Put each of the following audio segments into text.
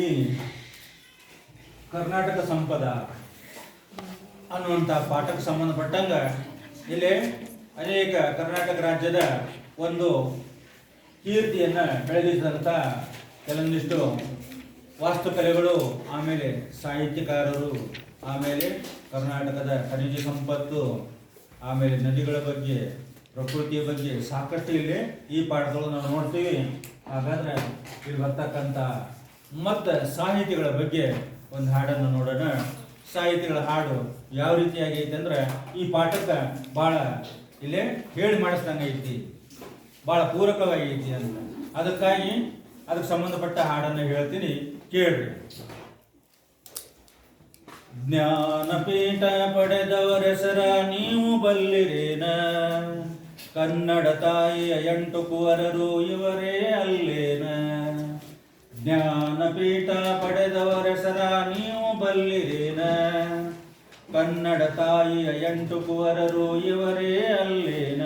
ಈ ಕರ್ನಾಟಕ ಸಂಪದ ಅನ್ನುವಂಥ ಪಾಠಕ್ಕೆ ಸಂಬಂಧಪಟ್ಟಂಗ ಇಲ್ಲಿ ಅನೇಕ ಕರ್ನಾಟಕ ರಾಜ್ಯದ ಒಂದು ಕೀರ್ತಿಯನ್ನು ಬೆಳೆದಿದ್ದಂಥ ಕೆಲವೊಂದಿಷ್ಟು ವಾಸ್ತುಕಲೆಗಳು, ಆಮೇಲೆ ಸಾಹಿತ್ಯಕಾರರು, ಆಮೇಲೆ ಕರ್ನಾಟಕದ ಖನಿಜ ಸಂಪತ್ತು, ಆಮೇಲೆ ನದಿಗಳ ಬಗ್ಗೆ, ಪ್ರಕೃತಿಯ ಬಗ್ಗೆ ಸಾಕಷ್ಟು ಇಲ್ಲಿ ಈ ಪಾಠಗಳು ನಾವು ನೋಡ್ತೀವಿ. ಹಾಗಾದ್ರೆ ಇಲ್ಲಿ ಬರ್ತಕ್ಕಂಥ ಮತ್ತು ಸಾಹಿತಿಗಳ ಬಗ್ಗೆ ಒಂದು ಹಾಡನ್ನು ನೋಡೋಣ. ಸಾಹಿತಿಗಳ ಹಾಡು ಯಾವ ರೀತಿಯಾಗಿ ಐತೆ ಅಂದ್ರೆ ಈ ಪಾಠಕ್ಕೆ ಭಾಳ ಇಲ್ಲೇ ಹೇಳಿ ಮಾಡಿಸ್ದಂಗೆ ಐತಿ. ಭಾಳ ಪೂರಕವಾಗಿ ಐತಿ ಅಂತ. ಅದಕ್ಕಾಗಿ ಅದಕ್ಕೆ ಸಂಬಂಧಪಟ್ಟ ಹಾಡನ್ನು ಹೇಳ್ತೀನಿ. ಕೇಳ್ರಿ. ಜ್ಞಾನಪೀಠ ಪಡೆದವರೆಸರ ನೀವು ಬಲ್ಲಿರೇನ? ಕನ್ನಡ ತಾಯಿಯ ಎಂಟು ಕುವರರು ಇವರೇ ಅಲ್ಲೇನ? ಜ್ಞಾನಪೀಠ ಪಡೆದವರೆಸರ ನೀವು ಬಲ್ಲಿರೇನ? ಕನ್ನಡ ತಾಯಿಯ ಎಂಟು ಕುವರರು ಇವರೇ ಅಲ್ಲೇನ?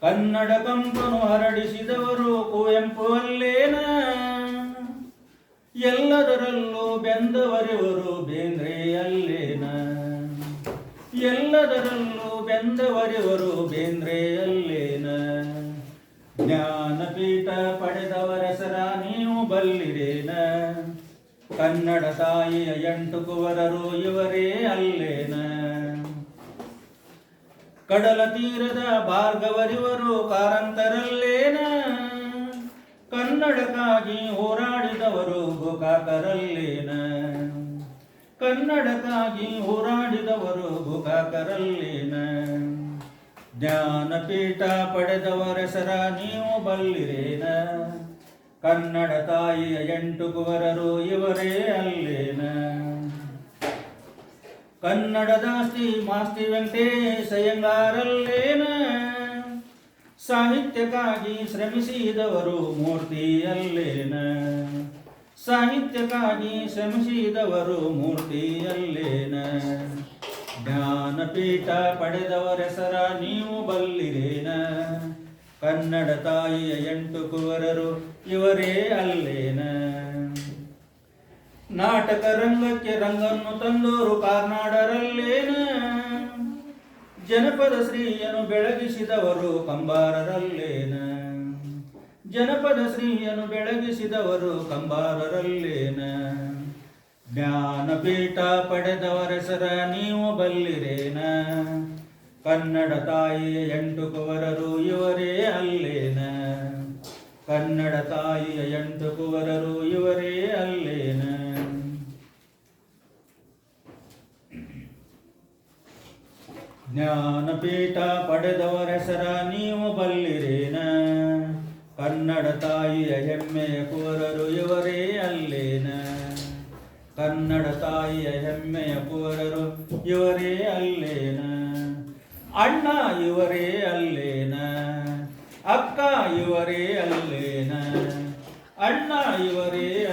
ಕನ್ನಡ ಕಂಪನು ಹರಡಿಸಿದವರು ಕುವೆಂಪು ಅಲ್ಲೇನ? ಎಲ್ಲದರಲ್ಲೂ ಬೆಂದವರಿವರು ಬೇಂದ್ರೆ ಅಲ್ಲೇನ? ಎಲ್ಲದರಲ್ಲೂ ಬೆಂದವರಿವರು ಬೇಂದ್ರೆ ಅಲ್ಲೇನ? ಜ್ಞಾನಪೀಠ ಪಡೆದವರಸರ ನೀವು ಬಲ್ಲಿರೇನ? ಕನ್ನಡ ತಾಯಿಯ ಎಂಟು ಕುವರರು ಇವರೇ ಅಲ್ಲೇನ? ಕಡಲ ತೀರದ ಭಾರ್ಗವರಿವರು ಕಾರಂತರಲ್ಲೇನ? ಕನ್ನಡಕ್ಕಾಗಿ ಹೋರಾಡಿದವರು ಗುಕಾಕರಲ್ಲೇನ? ಕನ್ನಡಕ್ಕಾಗಿ ಹೋರಾಡಿದವರು ಗೋಕಾಕರಲ್ಲೇನ? ಜ್ಞಾನಪೀಠ ಪಡೆದವರೆಸರ ನೀವು ಬಲ್ಲಿರೇನ? ಕನ್ನಡ ತಾಯಿಯ ಎಂಟು ಕುವರರು ಇವರೇ ಅಲ್ಲೇನ? ಕನ್ನಡದಾಸ್ತಿ ಮಾಸ್ತಿ ವೆಂಕಟೇಶಯ್ಯಂಗಾರಲ್ಲೇನ ಸಾಹಿತ್ಯಕ್ಕಾಗಿ ಶ್ರಮಿಸಿದವರು ಮೂರ್ತಿಯಲ್ಲೇನ ಸಾಹಿತ್ಯಕ್ಕಾಗಿ ಶ್ರಮಿಸಿದವರು ಮೂರ್ತಿಯಲ್ಲೇನ ಜ್ಞಾನಪೀಠ ಪಡೆದವರೆಸರ ನೀವು ಬಲ್ಲಿರೇನ? ಕನ್ನಡ ತಾಯಿಯ ಎಂಟು ಕುವರರು ಇವರೇ ಅಲ್ಲೇನ? ನಾಟಕ ರಂಗಕ್ಕೆ ರಂಗನ್ನು ತಂದೋರು ಕಾರ್ನಾಡರಲ್ಲೇನ? ಜನಪದ ಶ್ರೀಯನ್ನು ಬೆಳಗಿಸಿದವರು ಕಂಬಾರರಲ್ಲೇನ? ಜನಪದ ಶ್ರೀಯನ್ನು ಬೆಳಗಿಸಿದವರು ಕಂಬಾರರಲ್ಲೇನ? ಜ್ಞಾನಪೀಠ ಪಡೆದವರೆಸರ ನೀವು ಬಲ್ಲಿರೇನ? ಕನ್ನಡ ತಾಯಿ ಎಂಟು ಕುವರರು ಇವರೇ ಅಲ್ಲೇನ? ಕನ್ನಡ ತಾಯಿಯ ಎಂಟು ಕುವರರು ಇವರೇ ಅಲ್ಲೇನ? ಜ್ಞಾನಪೀಠ ಪಡೆದವರೆಸರ ನೀವು ಬಲ್ಲಿರೇನ? ಕನ್ನಡ ತಾಯಿಯ ಹೆಮ್ಮೆಯ ಅಲ್ಲೇನ ಕನ್ನಡ ತಾಯಿಯ ಹೆಮ್ಮೆಯ ಕುವರರು ಇವರೇ ಅಲ್ಲೇನ? ಅಣ್ಣ ಇವರೇ ಅಲ್ಲೇನ? ಅಕ್ಕ ಇವರೇ ಅಲ್ಲೇನ? ಅಣ್ಣ ಇವರೇ